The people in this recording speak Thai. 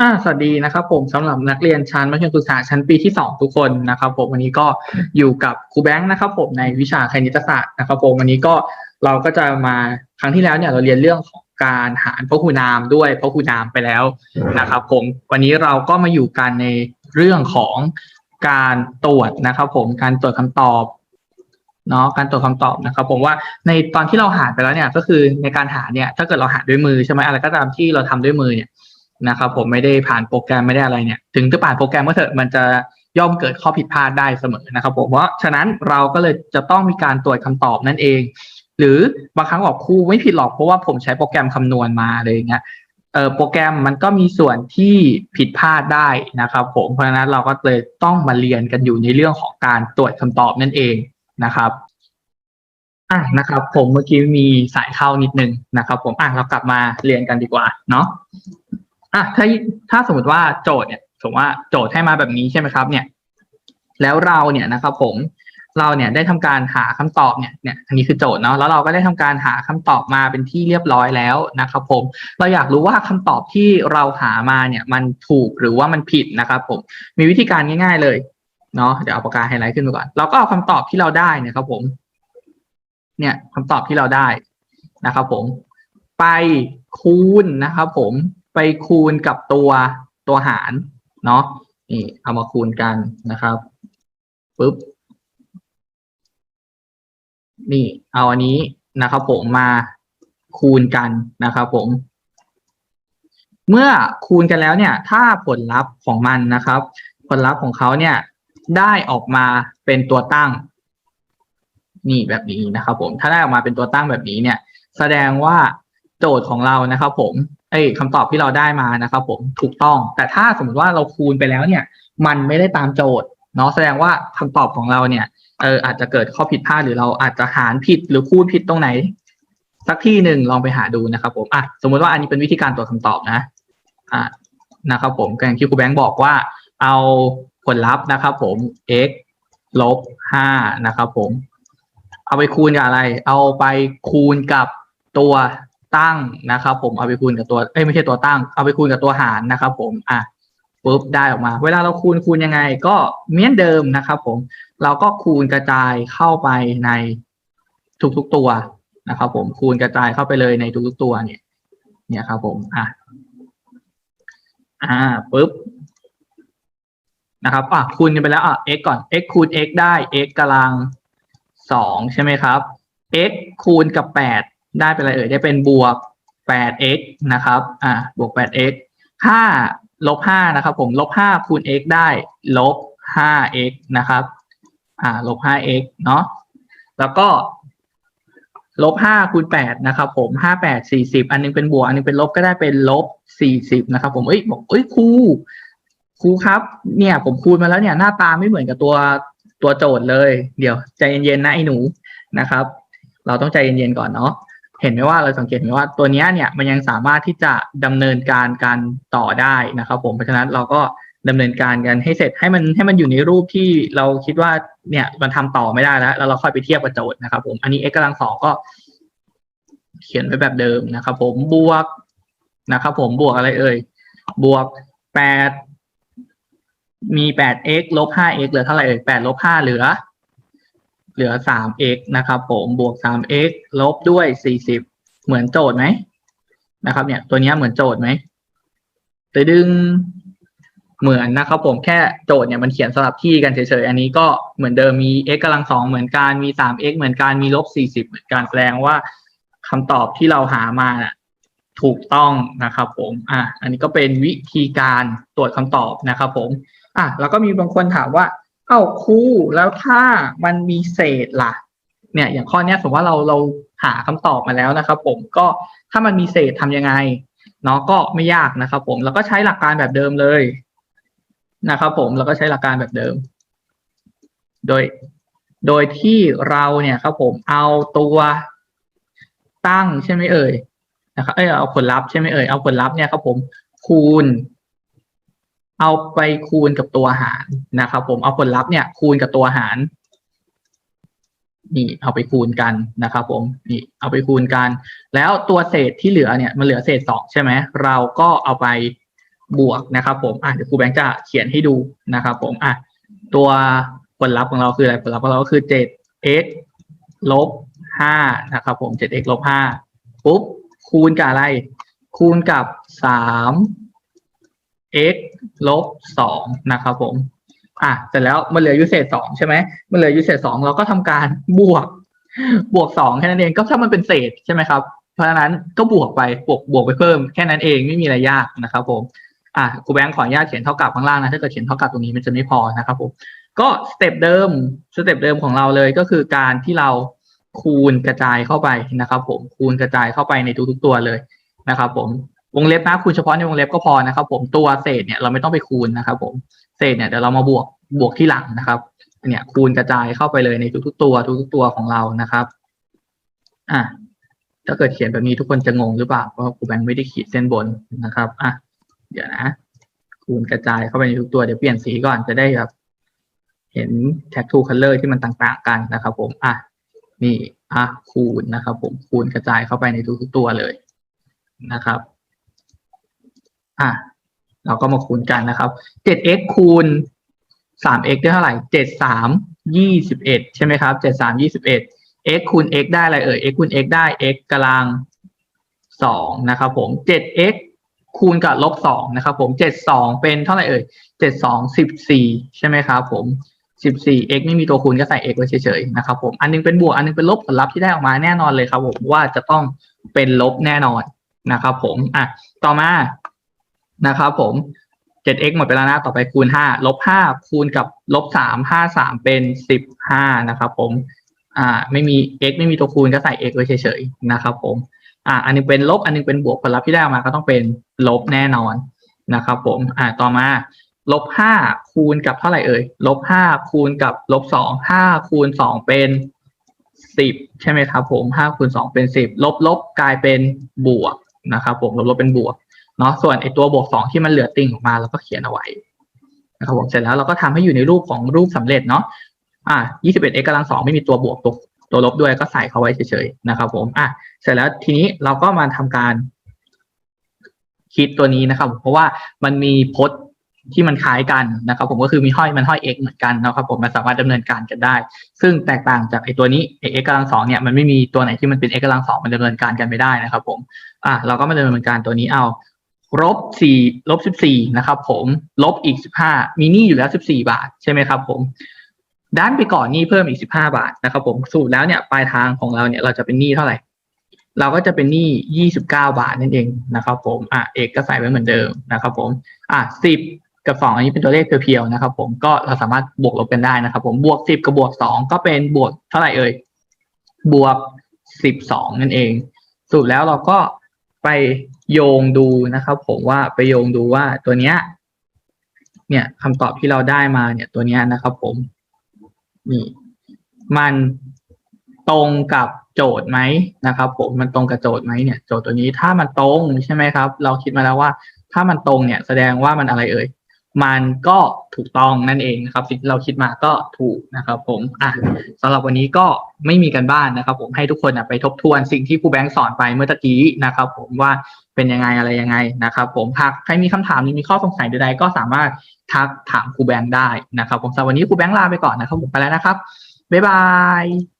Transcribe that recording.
อ่าสวัสดีนะครับผมสำหรับนักเรียนชั้นมัธยมศึกษาชั้นปีที่สองทุกคนนะครับผมวันนี้ก็อยู่กับครูแบงค์นะครับผมในวิชาคณิตศาสตร์นะครับผมวันนี้ก็เราก็จะมาครั้งที่แล้วเนี่ยเราเรียนเรื่องของการหารพหูนามด้วยพหูนามไปแล้วนะครับผมวันนี้เราก็มาอยู่กันในเรื่องของการตรวจนะครับผมการตรวจคำตอบเนาะการตรวจคำตอบนะครับ ผมว่าในตอนที่เราหารไปแล้วเนี่ยก็คือในการหารเนี่ยถ้าเกิดเราหารด้วยมือใช่ไหมอะไรก็ตามที่เราทำด้วยมือเนี่ย นะครับผมไม่ได้ผ่านโปรแกรมไม่ได้อะไรเนี่ยถึงจะผ่านโปรแกรมก็เถอะมันจะย่อมเกิดข้อผิดพลาดได้เสมอนะครับผมเพราะฉะนั้นเราก็เลยจะต้องมีการตรวจคำตอบนั่นเอง หรือบางครั้งบอกครูไม่ผิดหรอกเพราะว่าผมใช้โปรแกรมคำนวณมาอะไรอย่างเงี้ยเออโปรแกรมมันก็มีส่วนที่ผิดพลาดได้นะครับผมเพราะฉะนั้นเราก็เลยต้องมาเรียนกันอยู่ในเรื่องของการตรวจคำตอบนั่นเองนะครับอะนะครับ ผมเมื่อกี้มีสายเข้านิดนึงนะครับ ผมอะเรากลับมาเรียนกันดีกว่าเนาะ อะถ้าถ้าสมมติว่าโจทย์เนี่ยสมมติว่าโจทย์ให้มาแบบนี้ใช่ไหมครับ เนี่ย แล้วเราเนี่ยนะครับผมเราเนี่ยได้ทำการหาคำตอบเนี่ยเนี่ยอันนี้คือโจทย์เนาะแล้วเราก็ได้ทำการหาคำตอบมาเป็นที่เรียบร้อยแล้วนะครับผมเราอยากรู้ว่าคำตอบที่เราหามาเนี่ยมันถูกหรือว่ามันผิดนะครับผมมีวิธีการง่าย ๆเลยเนาะเดี๋ยวเอาปากกาไฮไลท์ขึ้นมาก่อนเราก็เอาคำตอบที่เราได้เนี่ยครับผม เนี่ยคำตอบที่เราได้นะครับผม ไปคูณนะครับผม ไปคูณกับตัวตัวหารเนาะนี่เอามาคูณกันนะครับปุ๊บนี่เอาอันนี้นะครับ ผมมาคูณกันนะครับ ผม เมื่อคูณกันแล้วเนี่ย ถ้าผลลัพธ์ของมันนะครับ ผลลัพธ์ของเขาเนี่ย ได้ออกมาเป็นตัวตั้ง นี่แบบนี้นะครับ ผมถ้าได้ออกมาเป็นตัวตั้งแบบนี้เนี่ย แสดงว่าโจทย์ของเรานะครับ ผม เอ้คำตอบที่เราได้มานะครับผมถูกต้อง แต่ถ้าสมมติว่าเราคูณไปแล้วเนี่ย มันไม่ได้ตามโจทย์เนาะแสดงว่าคำตอบของเราเนี่ยเอออาจจะเกิดข้อผิดพลาดหรือเราอาจจะหารผิดหรือคูณผิดตรงไหน สักที่หนึ่งลองไปหาดูนะครับผมอะสมมติว่าอันนี้เป็นวิธีการตรวจคำตอบนะอะนะครับผมอย่างที่ครูแบงค์บอกว่า เอาผลลัพธ์นะครับผม x ลบห้านะครับผม เอาไปคูณกับอะไร เอาไปคูณกับตัว ตั้งนะครับผมเอาไปคูณกับตัวเอ้ยไม่ใช่ตัวตั้ง เอาไปคูณกับตัวหารนะครับผมอะปุ๊บได้ออกมา เวลาเราคูณคูณยังไง ก็เหมือนเดิมนะครับ ผม เราก็คูณกระจายเข้าไปในทุกๆตัวนะครับ ผมคูณกระจายเข้าไปเลยในทุกๆตัวเนี่ย เนี่ยครับ ผมอะอ่าปุ๊บนะครับอะคูณกันไปแล้วอะ x ก่อน x คูณ x ได้ x กำลังสองใช่ไหมครับ x คูณกับแปด ได้เป็นอะไรเอ่ยได้เป็นบวกแปด x นะครับอ่าบวกแปด x ห้าลบห้านะครับผมลบห้าคูณ x ได้ลบห้า x นะครับอ่าลบห้า x เนาะแล้วก็ลบห้าคูณแปดนะครับผมห้าแปดสี่สิบอันนึงเป็นบวก อันนึงเป็นลบก็ได้เป็นลบสี่สิบนะครับผมเอ้ยบอกเอ้ยครูครูครับ เนี่ยผมคูณมาแล้วเนี่ยหน้าตาไม่เหมือนกับตัวตัวโจทย์เลย เดี๋ยวใจเย็นๆนะไอ้หนูนะครับ เราต้องใจเย็นๆก่อนเนาะ เห็นไหมว่าเราสังเกตไหมว่าตัวนี้เนี่ยมันยังสามารถที่จะดำเนินการการต่อได้นะครับ ผมเพราะฉะนั้นเราก็ดำเนินการกันให้เสร็จให้มันให้มันอยู่ในรูปที่เราคิดว่าเนี่ยมันทำต่อไม่ได้แล้ว แล้วเราค่อยไปเทียบกับโจทย์นะครับ ผมอันนี้ x กำลังสองก็ เขียนไว้แบบเดิมนะครับ ผมบวกนะครับ ผมบวกอะไรเอ่ยบวกแปดมีแปด x ลบห้า x เหลือเท่าไหร่เอ่ยแปดลบห้าเหลือ เหลือสาม x นะครับผมบวกสาม x ลบด้วยสี่สิบเหมือนโจทย์ไหมนะครับเนี่ยตัวนี้เหมือนโจทย์ไหมแต่ดึงเหมือนนะครับผมแค่โจทย์เนี่ยมันเขียนสลับที่กันเฉยๆ อันนี้ก็เหมือนเดิมมี x กำลังสองเหมือนกันมีสาม x เหมือนกันมีลบสี่สิบเหมือนกันแสดงว่าคำตอบที่เราหามาถูกต้องนะครับผมอะอันนี้ก็เป็นวิธีการตรวจคำตอบนะครับผมอะแล้วก็มีบางคนถามว่า เอ้าครูแล้วถ้ามันมีเศษล่ะ เนี่ย อย่างข้อเนี้ยสมมติว่าเราเราหาคำตอบมาแล้วนะครับ ผมก็ถ้ามันมีเศษทำยังไงเนาะก็ไม่ยากนะครับ ผมแล้วก็ใช้หลักการแบบเดิมเลยนะครับ ผมแล้วก็ใช้หลักการแบบเดิม โดย โดยที่เราเนี่ยครับ ผมเอาตัวตั้งใช่ไหมเอ่ยนะครับเอ้ยเอาผลลัพธ์ใช่ไหมเอ่ยเอาผลลัพธ์เนี่ยครับผมคูณ เอาไปคูณกับตัวหารนะครับ ผมเอาผลลัพธ์เนี่ยคูณกับตัวหาร นี่เอาไปคูณกันนะครับผมนี่เอาไปคูณกัน แล้วตัวเศษที่เหลือเนี่ยมันเหลือเศษสองใช่ไหมเราก็เอาไปบวกนะครับผมอะเดี๋ยวครูแบงค์จะเขียนให้ดูนะครับผมอะตัวผลลัพธ์ของเราคืออะไรผลลัพธ์ของเราก็คือ 7x ลบ5นะครับผม 7x ลบ5ปุ๊บคูณกับอะไร คูณกับสาม x ลบ2นะครับผม อะเสร็จแล้วมันเหลืออยู่เศษสองใช่ไหมมันเหลืออยู่เศษสองเราก็ทำการบวก บวกสองแค่นั้นเองก็ถ้ามันเป็นเศษใช่ไหมครับ เพราะฉะนั้นก็บวกไปบวกบวกไปเพิ่มแค่นั้นเองไม่มีอะไรยากนะครับผมอะครูแบงค์ขออนุญาตเขียนเท่ากับข้างล่างนะถ้าเกิดเขียนเท่ากับตรงนี้มันจะไม่พอนะครับผมก็สเต็ปเดิมสเต็ปเดิมของเราเลยก็คือการที่เราคูณกระจายเข้าไปนะครับ ผมคูณกระจายเข้าไปในทุกๆตัวเลยนะครับ ผม วงเล็บนะคูณเฉพาะในวงเล็บก็พอนะครับผมตัวเศษเนี่ยเราไม่ต้องไปคูณนะครับผมเศษเนี่ยเดี๋ยวเรามาบวกบวกที่หลังนะครับเนี่ยคูณกระจายเข้าไปเลยในทุกๆตัวทุกๆตัวของเรานะครับอะถ้าเกิดเขียนแบบนี้ทุกคนจะงงหรือเปล่าเพราะครูแบงค์ไม่ได้ขีดเส้นบนนะครับอะเดี๋ยวนะคูณกระจายเข้าไปในทุกตัวเดี๋ยวเปลี่ยนสีก่อนจะได้แบบเห็นแท็กทูคัลเลอร์ที่มันต่างๆกันนะครับ ผมอะนี่อะคูณนะครับ ผมคูณกระจายเข้าไปในทุกๆตัวเลยนะครับ อะเราก็มาคูณกันนะครับ 7x คูณ 3x ได้เท่าไหร่ 7 3 21 ใช่ไหมครับ 7 3 21 x คูณ x ได้อะไรเอ่ย x คูณ x ได้ x กำลัง 2 นะครับผม 7x คูณกับลบ 2 นะครับผม 72 เป็นเท่าไหร่เอ่ย 72 14 ใช่ไหมครับผม 14 x ไม่มีตัวคูณก็ใส่ x ไว้เฉยๆนะครับผม อันนึงเป็นบวก อันนึงเป็นลบผลลัพธ์ที่ได้ออกมาแน่นอนเลยครับผมว่าจะต้องเป็นลบแน่นอนนะครับผม อะ ต่อมา นะครับผม 7x หมดไปแล้วนะต่อไปคูณ 5 ลบ 5 คูณกับลบ 3 5 3 เป็น 15 นะครับผม อ่า ไม่มี x ไม่มีตัวคูณก็ใส่ x ไว้เฉยๆ นะครับผม อ่า อันนึงเป็นลบ อันนึงเป็นบวก ผลลัพธ์ที่ได้ออกมาก็ต้องเป็นลบแน่นอนนะครับผม อ่า ต่อมา ลบ 5 คูณกับเท่าไหร่เอ่ย ลบ 5 คูณกับลบ 2 5 คูณ 2 เป็น 10 ใช่ไหมครับผม 5 คูณ 2 เป็น 10 ลบลบกลายเป็นบวกนะครับผม ลบลบเป็นบวก เนาะส่วนไอตัวบวกสองที่มันเหลือติ่งออกมาเราก็เขียนเอาไว้นะครับผมเสร็จแล้วเราก็ทำให้อยู่ในรูปของรูปสำเร็จเนาะอ่า 21x กำลังสองไม่มีตัวบวกตัวตัวลบด้วยก็ใส่เข้าไว้เฉยๆนะครับ ผมอะเสร็จแล้วทีนี้เราก็มาทำการคิดตัวนี้นะครับ เพราะว่ามันมีพจน์ที่มันคล้ายกันนะครับ ผมก็คือมีห้อยมันห้อย x เหมือนกันนะครับ ผมมันสามารถดำเนินการกันได้ ซึ่งแตกต่างจากไอตัวนี้ x กำลังสองเนี่ยมันไม่มีตัวไหนที่มันเป็น x กำลังสองมันดำเนินการกันไม่ได้นะครับ ผม อะเราก็มาดำเนินการตัวนี้เอา ลบสี่ลบสิบสี่นะครับ ผมลบอีกสิบห้ามีหนี้อยู่แล้วสิบสี่บาทใช่ไหมครับ ผมด้านไปก่อนหนี้เพิ่มอีกสิบห้าบาทนะครับ ผมสรุปแล้วเนี่ยปลายทางของเราเนี่ยเราจะเป็นหนี้เท่าไหร่ เราก็จะเป็นหนี้ยี่สิบเก้าบาทนั่นเองนะครับ ผมอะเอกก็ใส่ไว้เหมือนเดิมนะครับ ผมอะสิบกับสองอันนี้เป็นตัวเลขเพียวๆนะครับ ผมก็เราสามารถบวกลบกันได้นะครับ ผมบวกสิบกับบวกสองก็เป็นบวกเท่าไหร่เอ่ยบวกสิบสองนั่นเองสรุปแล้วเราก็ไป โยงดูนะครับ ผมว่าไปโยงดูว่าตัวเนี้ย เนี่ยคำตอบที่เราได้มาเนี่ยตัวเนี้ยนะครับ ผมนี่มันตรงกับโจทย์ไหมนะครับ ผมมันตรงกับโจทย์ไหมเนี่ยโจทย์ตัวนี้ถ้ามันตรงใช่ไหมครับ เราคิดมาแล้วว่า ถ้ามันตรงเนี่ย แสดงว่ามันอะไรเอ่ยมันก็ถูกต้องนั่นเองนะครับสิ่งที่เราคิดมาก็ถูกนะครับ ผมอะสำหรับวันนี้ก็ไม่มีกันบ้านนะครับ ผมให้ทุกคนนะไปทบทวนสิ่งที่ครูแบงค์สอนไปเมื่อตะกี้นะครับ ผมว่า เป็นยังไงอะไรยังไงนะครับ ผมหากใครมีคำถามหรือมีข้อสงสัยใดๆก็สามารถทักถามครูแบงค์ได้นะครับ ผมสำหรับวันนี้ครูแบงค์ลาไปก่อนนะครับผมไปแล้วนะครับบ๊ายบาย